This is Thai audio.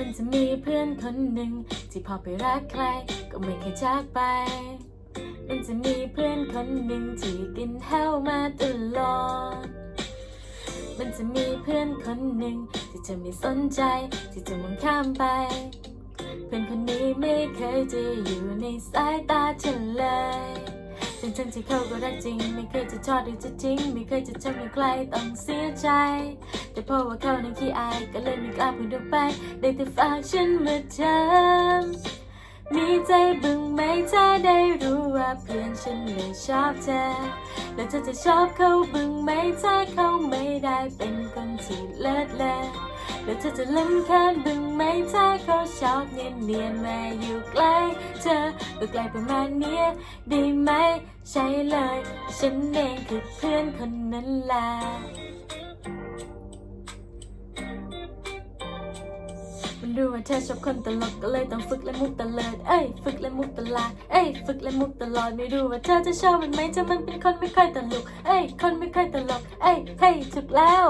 ันจะมีเพื่อนคนหนึ่งที่พอไปรักใครก็ไม่เคยจากไป มันจะมีเพื่อนคนหนึ่งที่กินแห้วมาตลอด มันจะมีเพื่อนคนหนึ่งที่จะไม่สนใจที่จะมองข้ามไป เพื่อนคนนี้ไม่เคยจะอยู่ในสายตาฉันเลย ทั้งทั้งที่เขาก็รักจริง ไม่เคยจะทอดหรือจะทิ้งไม่เคยจะทำให้ใครต้องเสียใจ แต่เพราะว่าเขานั้นขี้อายก็เลยไม่กล้าพูดออกไป ได้แต่ฝากฉันมาเธอมีใจบึงไหมถ้าได้รู้ว่าเพื่อนฉันไม่ชอบเธอ แล้วเธอจะชอบเขาบึงไหมถ้าเขาไม่ได้เป็นคนที่เลิศเลอ แล้วเธอจะลำคาญบึงไหมถ้าเขาชอบเนียนเนียนๆมาอยู่ใกล้เธอก็ไกล้ประมาณเนี้ยได้ไหมใช่เลย ฉันเองคือเพื่อนคนนั้นแหละมันรู้ว่าเธอชอบคนตลกก็เลยต้องฝึกและมุกตะเลิด เอ้ยฝึกและมุกตลาด เอ้ยฝึกและมุกตลอดไม่รู้ว่าเธอจะชอบมันไหมถ้ามันเป็นคนไม่ค่อยตลก เอ้ยคนไม่ค่อยตลก เอ้ยเฮ้ยถูกแล้ว